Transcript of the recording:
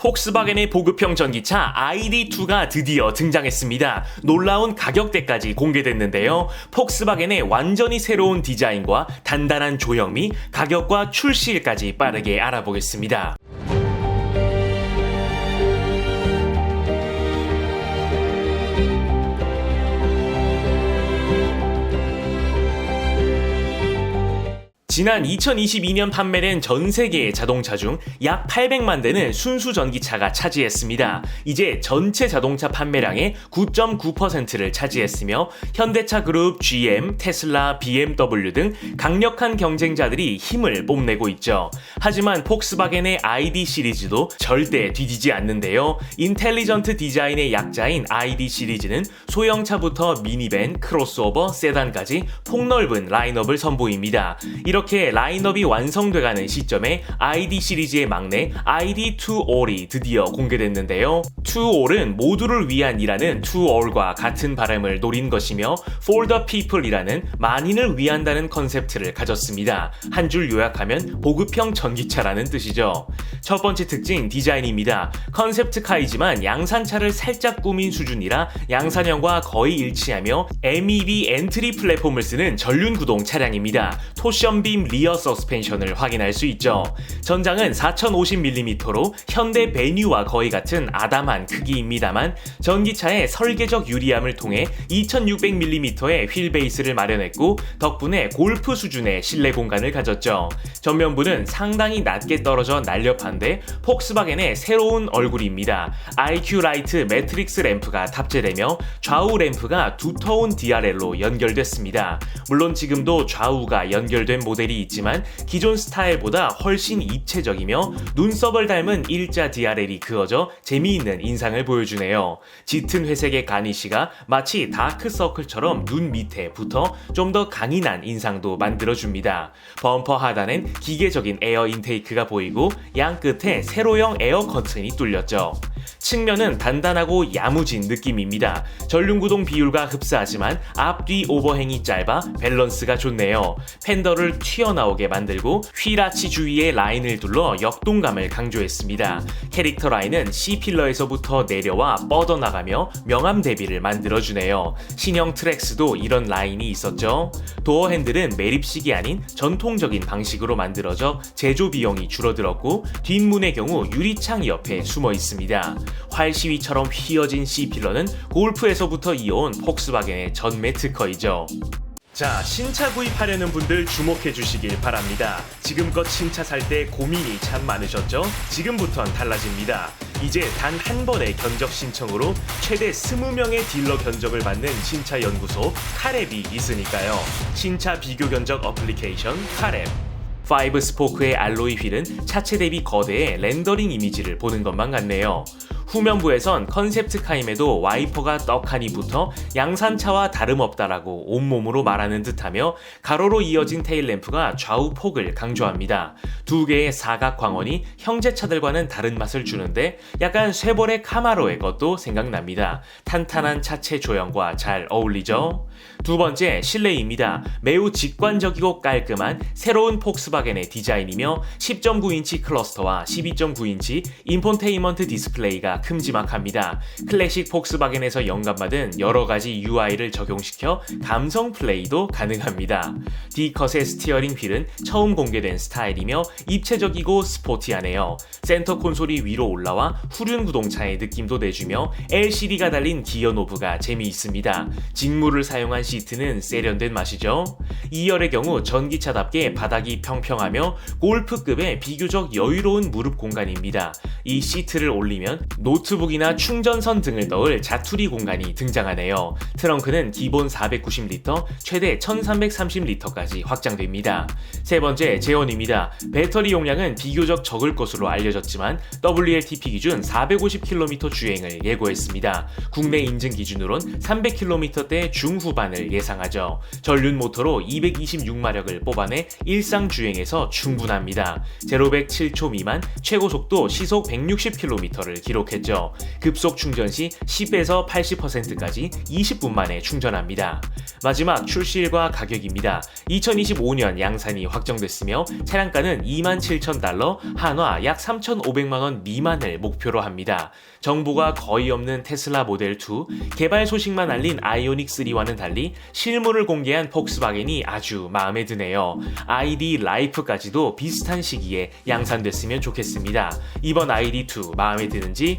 폭스바겐의 보급형 전기차 ID2가 드디어 등장했습니다. 놀라운 가격대까지 공개됐는데요. 폭스바겐의 완전히 새로운 디자인과 단단한 조형미, 가격과 출시일까지 빠르게 알아보겠습니다. 지난 2022년 판매된 전 세계의 자동차 중 약 800만 대는 순수 전기차가 차지했습니다. 이제 전체 자동차 판매량의 9.9%를 차지했으며 현대차 그룹, GM, 테슬라, BMW 등 강력한 경쟁자들이 힘을 뽐내고 있죠. 하지만 폭스바겐의 ID 시리즈도 절대 뒤지지 않는데요. 인텔리전트 디자인의 약자인 ID 시리즈는 소형차부터 미니밴, 크로스오버, 세단까지 폭넓은 라인업을 선보입니다. 이렇게 라인업이 완성돼가는 시점에 ID 시리즈의 막내 ID2All이 드디어 공개됐는데요. 2All은 모두를 위한이라는 2All과 같은 발음을 노린 것이며 For the People이라는 만인을 위한다는 컨셉트를 가졌습니다. 한 줄 요약하면 보급형 전기차라는 뜻이죠. 첫 번째 특징 디자인입니다. 컨셉트카이지만 양산차를 살짝 꾸민 수준이라 양산형과 거의 일치하며 MEB 엔트리 플랫폼을 쓰는 전륜 구동 차량입니다. 토션 빔 리어 서스펜션을 확인할 수 있죠. 전장은 4050mm로 현대 베뉴와 거의 같은 아담한 크기입니다만 전기차의 설계적 유리함을 통해 2600mm의 휠 베이스를 마련했고 덕분에 골프 수준의 실내 공간을 가졌죠. 전면부는 상당히 낮게 떨어져 날렵한데 폭스바겐의 새로운 얼굴입니다. IQ 라이트 매트릭스 램프가 탑재되며 좌우 램프가 두터운 DRL로 연결됐습니다. 물론 지금도 좌우가 연결된 모델 이 있지만 기존 스타일보다 훨씬 입체적이며 눈썹을 닮은 일자 DRL이 그어져 재미있는 인상을 보여주네요. 짙은 회색의 가니쉬가 마치 다크서클처럼 눈 밑에 붙어 좀 더 강인한 인상도 만들어줍니다. 범퍼 하단엔 기계적인 에어 인테이크가 보이고 양 끝에 세로형 에어 커튼이 뚫렸죠. 측면은 단단하고 야무진 느낌입니다. 전륜구동 비율과 흡사하지만 앞뒤 오버행이 짧아 밸런스가 좋네요. 팬더를 튀어나오게 만들고 휠아치 주위에 라인을 둘러 역동감을 강조했습니다. 캐릭터 라인은 C필러에서부터 내려와 뻗어나가며 명암 대비를 만들어주네요. 신형 트랙스도 이런 라인이 있었죠. 도어 핸들은 매립식이 아닌 전통적인 방식으로 만들어져 제조 비용이 줄어들었고 뒷문의 경우 유리창 옆에 숨어 있습니다. 활 시위처럼 휘어진 C필러는 골프에서부터 이어온 폭스바겐의 전매 특허이죠. 자, 신차 구입하려는 분들 주목해 주시길 바랍니다. 지금껏 신차 살 때 고민이 참 많으셨죠? 지금부턴 달라집니다. 이제 단 한 번의 견적 신청으로 최대 20명의 딜러 견적을 받는 신차 연구소 카랩이 있으니까요. 신차 비교 견적 어플리케이션 카랩. 5 스포크의 알로이 휠은 차체 대비 거대해 렌더링 이미지를 보는 것만 같네요. 후면부에선 컨셉트카임에도 와이퍼가 떡하니 붙어 양산차와 다름없다라고 온몸으로 말하는 듯하며 가로로 이어진 테일램프가 좌우 폭을 강조합니다. 두 개의 사각 광원이 형제차들과는 다른 맛을 주는데 약간 쇠볼의 카마로의 것도 생각납니다. 탄탄한 차체 조형과 잘 어울리죠? 두 번째 실내입니다. 매우 직관적이고 깔끔한 새로운 폭스바겐의 디자인이며 10.9인치 클러스터와 12.9인치 인폰테인먼트 디스플레이가 큼지막합니다. 클래식 폭스바겐에서 영감받은 여러 가지 UI를 적용시켜 감성 플레이도 가능합니다. D컷의 스티어링 휠은 처음 공개된 스타일이며 입체적이고 스포티하네요. 센터 콘솔이 위로 올라와 후륜 구동차의 느낌도 내주며 LCD가 달린 기어 노브가 재미있습니다. 직물을 사용한 시트는 세련된 맛이죠. 2열의 경우 전기차답게 바닥이 평평하며 골프급의 비교적 여유로운 무릎 공간입니다. 이 시트를 올리면 노트북이나 충전선 등을 넣을 자투리 공간이 등장하네요. 트렁크는 기본 490리터, 최대 1330리터까지 확장됩니다. 세 번째, 제원입니다. 배터리 용량은 비교적 적을 것으로 알려졌지만 WLTP 기준 450km 주행을 예고했습니다. 국내 인증 기준으론 300km대 중후반을 예상하죠. 전륜 모터로 226마력을 뽑아내 일상 주행에서 충분합니다. 제로백 7초 미만, 최고 속도 시속 160km를 기록 좋겠죠. 급속 충전 시 10에서 80%까지 20분 만에 충전합니다. 마지막 출시일과 가격입니다. 2025년 양산이 확정됐으며 차량가는 27,000달러, 한화 약 3,500만원 미만을 목표로 합니다. 정보가 거의 없는 테슬라 모델 2, 개발 소식만 알린 아이오닉 3와는 달리 실물을 공개한 폭스바겐이 아주 마음에 드네요. ID 라이프까지도 비슷한 시기에 양산됐으면 좋겠습니다. 이번 ID2 마음에 드는지